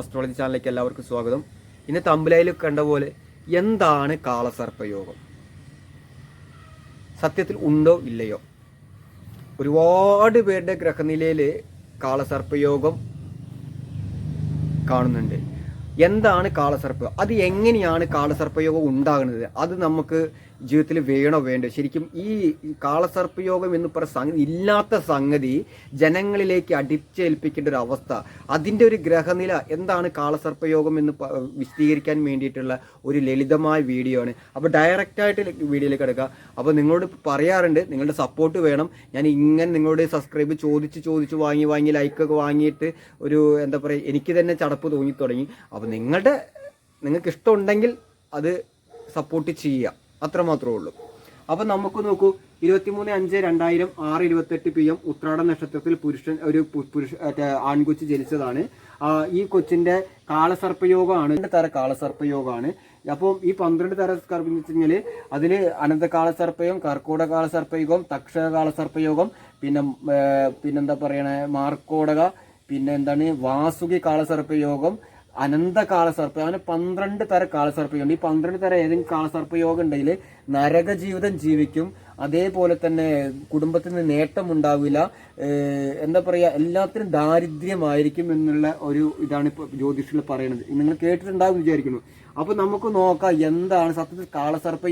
Astrology ചാനലിലേക്ക് എല്ലാവർക്കും സ്വാഗതം. ഇന്ന് തമ്പലയിൽ കണ്ട പോലെ എന്താണ് കാളസർപ്പയോഗം? സത്യത്തിൽ ഉണ്ടോ ഇല്ലയോ? ഒരുപാട് പേരുടെ ഗ്രഹനിലയിൽ കാളസർപ്പയോഗം കാണുന്നുണ്ട്. എന്താണ് കാളസർപ്പ്? അത് എങ്ങനെയാണ് കാളസർപ്പയോഗം ഉണ്ടാകുന്നത്? അത് നമുക്ക് ജീവിതത്തിൽ വേണോ വേണ്ടോ? ശരിക്കും ഈ കാളസർപ്പയോഗം എന്ന് പറയുന്ന സംഗതി ഇല്ലാത്ത സംഗതി ജനങ്ങളിലേക്ക് അടിച്ചേൽപ്പിക്കേണ്ട ഒരു അവസ്ഥ. അതിന്റെ ഒരു ഗ്രഹനില എന്താണ് കാളസർപ്പയോഗം എന്ന് വിശദീകരിക്കാൻ വേണ്ടിയിട്ടുള്ള ഒരു ലളിതമായ വീഡിയോ ആണ്. അപ്പോൾ ഡയറക്റ്റായിട്ട് വീഡിയോയിലേക്ക് എടുക്കുക അപ്പോൾ നിങ്ങളോട് പറയാറുണ്ട് നിങ്ങളുടെ സപ്പോർട്ട് വേണം. ഞാൻ ഇങ്ങനെ നിങ്ങളോട് സബ്സ്ക്രൈബ് ചോദിച്ച് ചോദിച്ച് വാങ്ങി വാങ്ങി ലൈക്കൊക്കെ വാങ്ങിയിട്ട് ഒരു എന്താ പറയുക എനിക്ക് തന്നെ ചടപ്പ് തോന്നി തുടങ്ങി അപ്പോൾ നിങ്ങളുടെ നിങ്ങൾക്ക് ഇഷ്ടമുണ്ടെങ്കിൽ അത് സപ്പോർട്ട് ചെയ്യുക. അത്ര മാത്രമേ ഉള്ളൂ. അപ്പം നമുക്ക് നോക്കൂ ഇരുപത്തിമൂന്ന് അഞ്ച് രണ്ടായിരം ആറ് ഇരുപത്തെട്ട് പി എം ഉത്രാട നക്ഷത്രത്തിൽ പുരുഷൻ ഒരു പുരുഷ ആൺകൊച്ച് ജനിച്ചതാണ്. ഈ കൊച്ചിന്റെ കാളസർപ്പയോഗമാണ് രണ്ട് തര കാളസർപ്പയോഗമാണ് അപ്പം ഈ പന്ത്രണ്ട് തര എന്ന് വെച്ച് കഴിഞ്ഞാൽ അതിൽ അനന്തകാളസർപ്പയോഗം കർക്കോട കാളസർപ്പയോഗം തക്ഷക കാളസർപ്പയോഗം പിന്നെ പിന്നെന്താ പറയണേ മാർക്കോടക പിന്നെ എന്താണ് വാസുകി കാളസർപ്പയോഗം അനന്ത കാളസർപ്പം അങ്ങനെ പന്ത്രണ്ട് തര കാളസർപ്പയോഗം ഉണ്ട് ഈ പന്ത്രണ്ട് തര ഏതെങ്കിലും കാളസർപ്പയോഗം ഉണ്ടെങ്കിൽ നരക ജീവിതം ജീവിക്കും. അതേപോലെ തന്നെ കുടുംബത്തിന് നേട്ടം ഉണ്ടാവില്ല എന്താ പറയുക എല്ലാത്തിനും ദാരിദ്ര്യമായിരിക്കും എന്നുള്ള ഒരു ഇതാണ് ഇപ്പോൾ ജ്യോതിഷിൽ പറയുന്നത്. നിങ്ങൾ കേട്ടിട്ടുണ്ടാവും വിചാരിക്കുന്നു. അപ്പോൾ നമുക്ക് നോക്കാം എന്താണ് സത്യത്തിൽ കാളസർപ്പ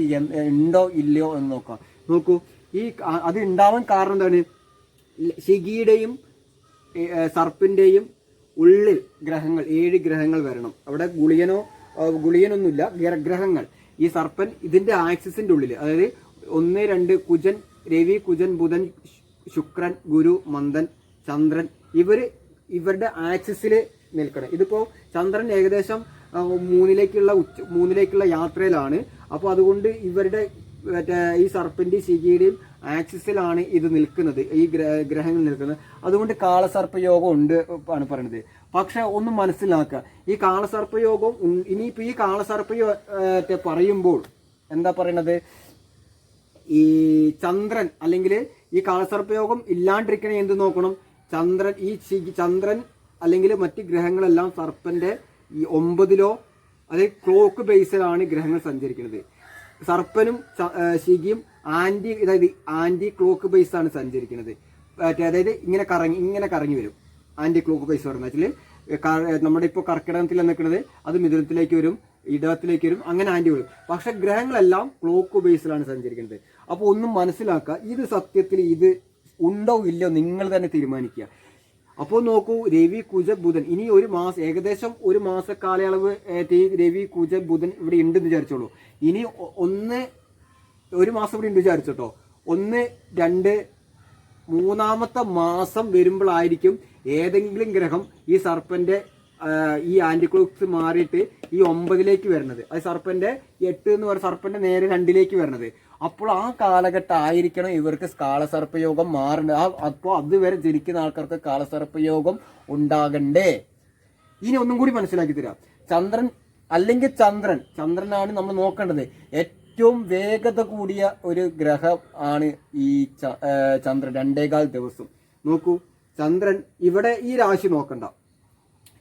ഉണ്ടോ ഇല്ലയോ എന്ന് നോക്കാം. നോക്കൂ ഈ അത് ഉണ്ടാവാൻ കാരണം എന്താണ്? ശിഖിയുടെയും സർപ്പിന്റെയും ഉള്ളിൽ ഗ്രഹങ്ങൾ ഏഴ് ഗ്രഹങ്ങൾ വരണം. അവിടെ ഗുളിയനോ ഗുളിയനൊന്നുമില്ല ഗ്ര- ഗ്രഹങ്ങൾ. ഈ സർപ്പൻ ഇതിന്റെ ആക്സിസിന്റെ ഉള്ളിൽ അതായത് ഒന്ന് രണ്ട് കുജൻ രവി കുജൻ ബുധൻ ശുക്രൻ ഗുരു മന്ദൻ ചന്ദ്രൻ ഇവർ ഇവരുടെ ആക്സിസിൽ നിൽക്കണം. ഇതിപ്പോ ചന്ദ്രൻ ഏകദേശം മൂന്നിലേക്കുള്ള ഉച്ച മൂന്നിലേക്കുള്ള യാത്രയിലാണ്. അപ്പോൾ അതുകൊണ്ട് ഇവരുടെ മറ്റേ ഈ സർപ്പന്റെയും ശിഖിയുടെയും ആക്സിസിലാണ് ഇത് നിൽക്കുന്നത് ഈ ഗ്രഹങ്ങൾ നിൽക്കുന്നത്. അതുകൊണ്ട് കാളസർപ്പയോഗം ഉണ്ട് ആണ് പറയുന്നത്. പക്ഷെ ഒന്ന് മനസ്സിലാക്കുക ഈ കാളസർപ്പയോഗം ഇനിയിപ്പോൾ ഇനിയിപ്പോ ഈ കാളസർപ്പയോ പറയുമ്പോൾ എന്താ പറയണത്? ഈ ചന്ദ്രൻ അല്ലെങ്കിൽ ഈ കാളസർപ്പയോഗം ഇല്ലാണ്ടിരിക്കണേ എന്ത് നോക്കണം? ചന്ദ്രൻ ഈ ചന്ദ്രൻ അല്ലെങ്കിൽ മറ്റ് ഗ്രഹങ്ങളെല്ലാം സർപ്പന്റെ ഈ ഒമ്പതിലോ അതായത് ക്ലോക്ക് ബേസിലാണ് ഗ്രഹങ്ങൾ സഞ്ചരിക്കുന്നത്. സർപ്പനും ശിഖിയും ആന്റി അതായത് ആന്റി ക്ലോക്ക് ബേസ് ആണ് സഞ്ചരിക്കുന്നത്. അതായത് ഇങ്ങനെ കറങ്ങി ഇങ്ങനെ കറങ്ങി വരും. ആന്റി ക്ലോക്ക് ബേസ് പറഞ്ഞാൽ നമ്മുടെ ഇപ്പോൾ കർക്കിടകത്തിൽ നിൽക്കുന്നത് അത് മിഥുനത്തിലേക്ക് വരും ഇടത്തിലേക്ക് വരും അങ്ങനെ ആന്റി വരും പക്ഷെ ഗ്രഹങ്ങളെല്ലാം ക്ലോക്ക് ബേസിലാണ് സഞ്ചരിക്കുന്നത്. അപ്പോൾ ഒന്നും മനസ്സിലാക്കുക ഇത് സത്യത്തിൽ ഇത് ഉണ്ടോ ഇല്ലയോ നിങ്ങൾ തന്നെ തീരുമാനിക്കുക. അപ്പോൾ നോക്കൂ രവി കുജ ബുധൻ. ഇനി ഒരു മാസം ഏകദേശം ഒരു മാസ കാലയളവ് രവി കുജ ബുധൻ ഇവിടെ ഉണ്ടെന്ന് വിചാരിച്ചോളൂ. ഇനി ഒന്ന് ഒരു മാസം ഇവിടെ ഉണ്ട് വിചാരിച്ചോട്ടോ ഒന്ന് രണ്ട് മൂന്നാമത്തെ മാസം വരുമ്പോഴായിരിക്കും ഏതെങ്കിലും ഗ്രഹം ഈ സർപ്പന്റെ ഈ ആന്റിക്ലോക്സ് മാറിയിട്ട് ഈ ഒമ്പതിലേക്ക് വരുന്നത്. അത് സർപ്പന്റെ എട്ട് എന്ന് പറയുന്ന സർപ്പന്റെ നേരെ രണ്ടിലേക്ക് വരുന്നത്. അപ്പോൾ ആ കാലഘട്ടമായിരിക്കണം ഇവർക്ക് കാളസർപ്പയോഗം മാറേണ്ടത്. ആ അപ്പോൾ അതുവരെ ജനിക്കുന്ന ആൾക്കാർക്ക് കാളസർപ്പയോഗം ഉണ്ടാകണ്ടേ. ഇനി ഒന്നും കൂടി മനസ്സിലാക്കി തരാം. ചന്ദ്രൻ അല്ലെങ്കിൽ ചന്ദ്രൻ ചന്ദ്രനാണ് നമ്മൾ നോക്കേണ്ടത്. ഏറ്റവും വേഗത കൂടിയ ഒരു ഗ്രഹം ആണ് ഈ ചന്ദ്രൻ രണ്ടേകാൽ ദിവസം. നോക്കൂ ചന്ദ്രൻ ഇവിടെ ഈ രാശി നോക്കണ്ട.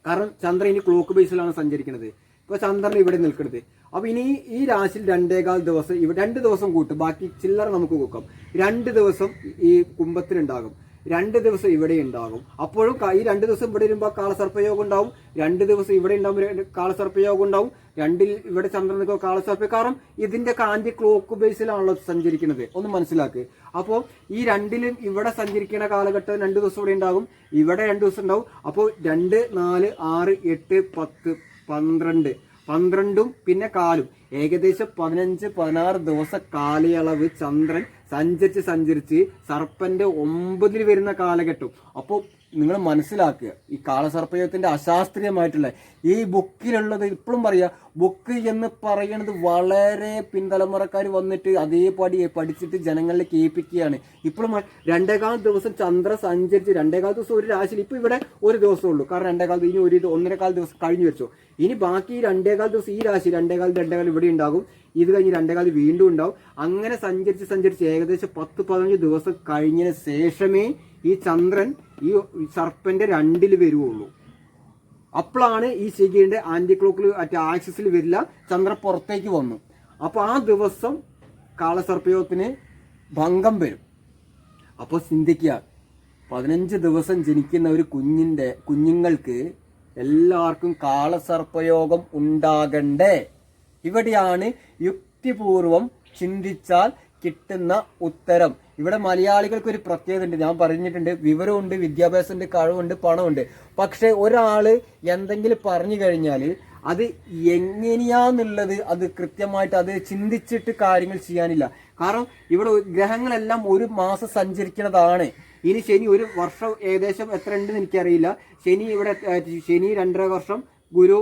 കാരണം ചന്ദ്രൻ ഇനി ക്ലോക്ക് ബേസിലാണ് സഞ്ചരിക്കുന്നത്. ഇപ്പൊ ചന്ദ്രൻ ഇവിടെ നിൽക്കുന്നത്. അപ്പൊ ഇനി ഈ രാശിയിൽ രണ്ടേകാൽ ദിവസം ഇവ രണ്ട് ദിവസം കൂട്ടും ബാക്കി ചില്ലറ നമുക്ക് കൂക്കാം രണ്ട് ദിവസം ഈ കുംഭത്തിനുണ്ടാകും രണ്ട് ദിവസം ഇവിടെ ഉണ്ടാകും. അപ്പോഴും ഈ രണ്ട് ദിവസം ഇവിടെ വരുമ്പോൾ കാളസർപ്പയോഗം ഉണ്ടാവും. രണ്ട് ദിവസം ഇവിടെ ഉണ്ടാകുമ്പോൾ കാളസർപ്പയോഗം ഉണ്ടാവും. രണ്ടിൽ ഇവിടെ ചന്ദ്രൻ നിൽക്കുക കാളസർപ്പ കാരണം ഇതിന്റെ കാന്തി ക്ലോക്ക് ബേസിലാണല്ലോ സഞ്ചരിക്കുന്നത്. ഒന്ന് മനസ്സിലാക്ക്. അപ്പോൾ ഈ രണ്ടിലും ഇവിടെ സഞ്ചരിക്കുന്ന കാലഘട്ടം രണ്ട് ദിവസം ഇവിടെ ഉണ്ടാകും. ഇവിടെ രണ്ട് ദിവസം ഉണ്ടാവും. അപ്പോൾ രണ്ട് നാല് ആറ് എട്ട് പത്ത് പന്ത്രണ്ട്. പന്ത്രണ്ടും പിന്നെ കാലും. ഏകദേശം പതിനഞ്ച് പതിനാറ് ദിവസ കാലയളവ് ചന്ദ്രൻ സഞ്ചരിച്ച് സഞ്ചരിച്ച് സർപ്പന്റെ ഒമ്പതിൽ വരുന്ന കാലഘട്ടം. അപ്പോൾ നിങ്ങൾ മനസ്സിലാക്കുക ഈ കാളസർപ്പയോഗത്തിന്റെ അശാസ്ത്രീയമായിട്ടുള്ള ഈ ബുക്കിലുള്ളത് ഇപ്പോഴും പറയാ ബുക്ക് എന്ന് പറയുന്നത് വളരെ പിൻതലമുറക്കാർ വന്നിട്ട് അതേപടി പഠിച്ചിട്ട് ജനങ്ങളെ കേൾപ്പിക്കുകയാണ്. ഇപ്പോഴും രണ്ടേകാൽ ദിവസം ചന്ദ്ര സഞ്ചരിച്ച് രണ്ടേകാൽ ദിവസം ഒരു രാശിയിൽ ഇപ്പൊ ഇവിടെ ഒരു ദിവസമേ ഉള്ളൂ. കാരണം രണ്ടേകാൽ ഇനി ഒരു ഒന്നരക്കാൽ ദിവസം കഴിഞ്ഞു വെച്ചു. ഇനി ബാക്കി രണ്ടേകാൽ ദിവസം ഈ രാശി രണ്ടേകാൽ രണ്ടേകാൽ ഇവിടെ ഉണ്ടാകും. ഇത് കഴിഞ്ഞ് രണ്ടേകാൽ വീണ്ടും ഉണ്ടാവും. അങ്ങനെ സഞ്ചരിച്ച് സഞ്ചരിച്ച് ഏകദേശം പത്ത് പതിനഞ്ച് ദിവസം കഴിഞ്ഞതിന് ശേഷമേ ഈ ചന്ദ്രൻ ഈ സർപ്പന്റെ രണ്ടിൽ വരുവുള്ളൂ. അപ്പോഴാണ് ഈ ശിഖയുടെ ആന്റി ക്ലോക്കിൽ മറ്റേ ആക്സിസിൽ വരില്ല ചന്ദ്രൻ പുറത്തേക്ക് വന്നു. അപ്പോൾ ആ ദിവസം കാളസർപ്പയോഗത്തിന് ഭംഗം വരും. അപ്പോൾ ചിന്തിക്കുക പതിനഞ്ച് ദിവസം ജനിക്കുന്ന ഒരു കുഞ്ഞിന്റെ കുഞ്ഞുങ്ങൾക്ക് എല്ലാവർക്കും കാളസർപ്പയോഗം ഉണ്ടാകണ്ടേ? ഇവിടെയാണ് യുക്തിപൂർവം ചിന്തിച്ചാൽ കിട്ടുന്ന ഉത്തരം. ഇവിടെ മലയാളികൾക്ക് ഒരു പ്രത്യേകത ഉണ്ട് ഞാൻ പറഞ്ഞിട്ടുണ്ട് വിവരമുണ്ട് വിദ്യാഭ്യാസമുണ്ട് കഴിവുണ്ട് പണമുണ്ട്. പക്ഷെ ഒരാൾ എന്തെങ്കിലും പറഞ്ഞു കഴിഞ്ഞാൽ അത് എങ്ങനെയാന്നുള്ളത് അത് കൃത്യമായിട്ട് അത് ചിന്തിച്ചിട്ട് കാര്യങ്ങൾ ചെയ്യാനില്ല. കാരണം ഇവിടെ ഗ്രഹങ്ങളെല്ലാം ഒരു മാസം സഞ്ചരിക്കുന്നതാണ്. ഇനി ശനി ഒരു വർഷം ഏകദേശം എത്ര ഉണ്ടെന്ന് എനിക്കറിയില്ല. ശനി ഇവിടെ ശനി രണ്ടര വർഷം ഗുരു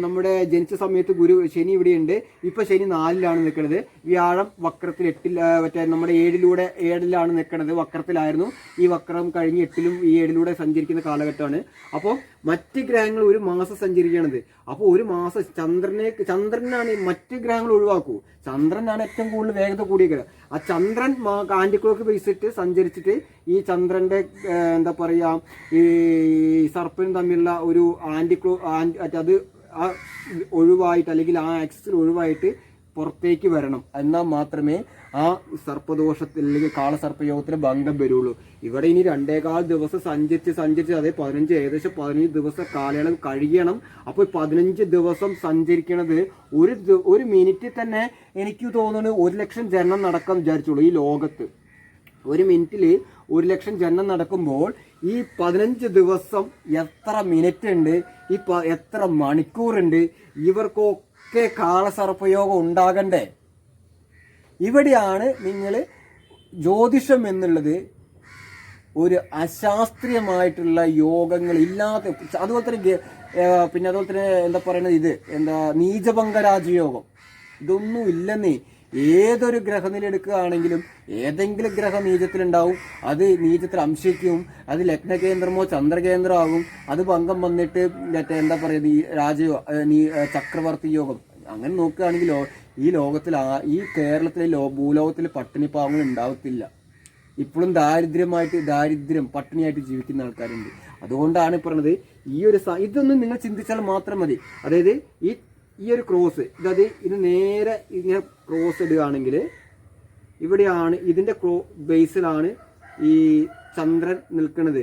നമ്മുടെ ജനിച്ച സമയത്ത് ഗുരു ശനി ഇവിടെയുണ്ട്. ഇപ്പൊ ശനി നാലിലാണ് നിൽക്കുന്നത്. വ്യാഴം വക്രത്തിൽ എട്ടിൽ മറ്റേ നമ്മുടെ ഏഴിലൂടെ ഏഴിലാണ് നിൽക്കുന്നത്. വക്രത്തിലായിരുന്നു. ഈ വക്രം കഴിഞ്ഞ് എട്ടിലും ഈ ഏഴിലൂടെ സഞ്ചരിക്കുന്ന കാലഘട്ടമാണ്. അപ്പോൾ മറ്റ് ഗ്രഹങ്ങൾ ഒരു മാസം സഞ്ചരിക്കണത്. അപ്പോൾ ഒരു മാസം ചന്ദ്രനെ ചന്ദ്രനാണ് മറ്റ് ഗ്രഹങ്ങൾ ഒഴിവാക്കൂ. ചന്ദ്രനാണ് ഏറ്റവും കൂടുതൽ വേഗത കൂടിയ ഗ്രഹം ആ ചന്ദ്രൻ ആന്റി ക്ലോക്ക് ബേസിട്ട് സഞ്ചരിച്ചിട്ട് ഈ ചന്ദ്രന്റെ എന്താ പറയാ ഈ സർപ്പനും തമ്മിലുള്ള ഒരു ആന്റി അത് ആ ഒഴിവായിട്ട് അല്ലെങ്കിൽ ആ ആക്സിൽ ഒഴിവായിട്ട് പുറത്തേക്ക് വരണം. എന്നാൽ മാത്രമേ ആ സർപ്പദോഷത്തിൽ അല്ലെങ്കിൽ കാളസർപ്പയോഗത്തിന് ഭംഗം വരുള്ളൂ. ഇവിടെ ഇനി രണ്ടേകാൽ ദിവസം സഞ്ചരിച്ച് സഞ്ചരിച്ച് അതേ പതിനഞ്ച് ഏകദേശം പതിനഞ്ച് ദിവസം കാലയളവ് കഴിയണം. അപ്പോൾ പതിനഞ്ച് ദിവസം സഞ്ചരിക്കണത് ഒരു ഒരു മിനിറ്റിൽ തന്നെ എനിക്ക് തോന്നുന്നു ഒരു ലക്ഷം ജനനം നടക്കാൻ വിചാരിച്ചുള്ളൂ ഈ ലോകത്ത്. ഒരു മിനിറ്റിൽ ഒരു ലക്ഷം ജനനം നടക്കുമ്പോൾ ഈ പതിനഞ്ച് ദിവസം എത്ര മിനിറ്റ് ഉണ്ട്? ഈ എത്ര മണിക്കൂറുണ്ട്? ഇവർക്കൊക്കെ കാളസർപ്പയോഗം ഉണ്ടാകണ്ടേ? ഇവിടെയാണ് നിങ്ങൾ ജ്യോതിഷം എന്നുള്ളത് ഒരു അശാസ്ത്രീയമായിട്ടുള്ള യോഗങ്ങൾ ഇല്ലാത്ത അതുപോലെ തന്നെ പിന്നെ അതുപോലെ തന്നെ എന്താ പറയുന്നത് ഇത്? എന്താ നീചഭംഗ രാജയോഗം ഇതൊന്നും ഇല്ലെന്നേ. ഏതൊരു ഗ്രഹനില എടുക്കുകയാണെങ്കിലും ഏതെങ്കിലും ഗ്രഹം നീചത്തിലുണ്ടാവും. അത് നീചത്തിൽ അംശിക്കും. അത് ലഗ്നകേന്ദ്രമോ ചന്ദ്രകേന്ദ്രമാകും അത് ഭംഗം വന്നിട്ട് മറ്റേ എന്താ പറയുക ഈ രാജയോ നീ ചക്രവർത്തി യോഗം. അങ്ങനെ നോക്കുകയാണെങ്കിൽ ഈ ലോകത്തിൽ ഈ കേരളത്തിലെ ലോ ഭൂലോകത്തിൽ പട്ടിണി പാവങ്ങൾ ഉണ്ടാവത്തില്ല. ഇപ്പോഴും ദാരിദ്ര്യമായിട്ട് ദാരിദ്ര്യം പട്ടിണിയായിട്ട് ജീവിക്കുന്ന ആൾക്കാരുണ്ട്. അതുകൊണ്ടാണ് പറഞ്ഞത് ഈ ഒരു ഇതൊന്നും നിങ്ങൾ ചിന്തിച്ചാൽ മാത്രം മതി. അതായത് ഈ ഈ ഒരു ക്രോസ് ഇതത് ഇത് നേരെ ഇങ്ങനെ ക്രോസ് ഇടുകയാണെങ്കിൽ ഇവിടെയാണ് ഇതിന്റെ ക്രോ ബേസിലാണ് ഈ ചന്ദ്രൻ നിൽക്കുന്നത്.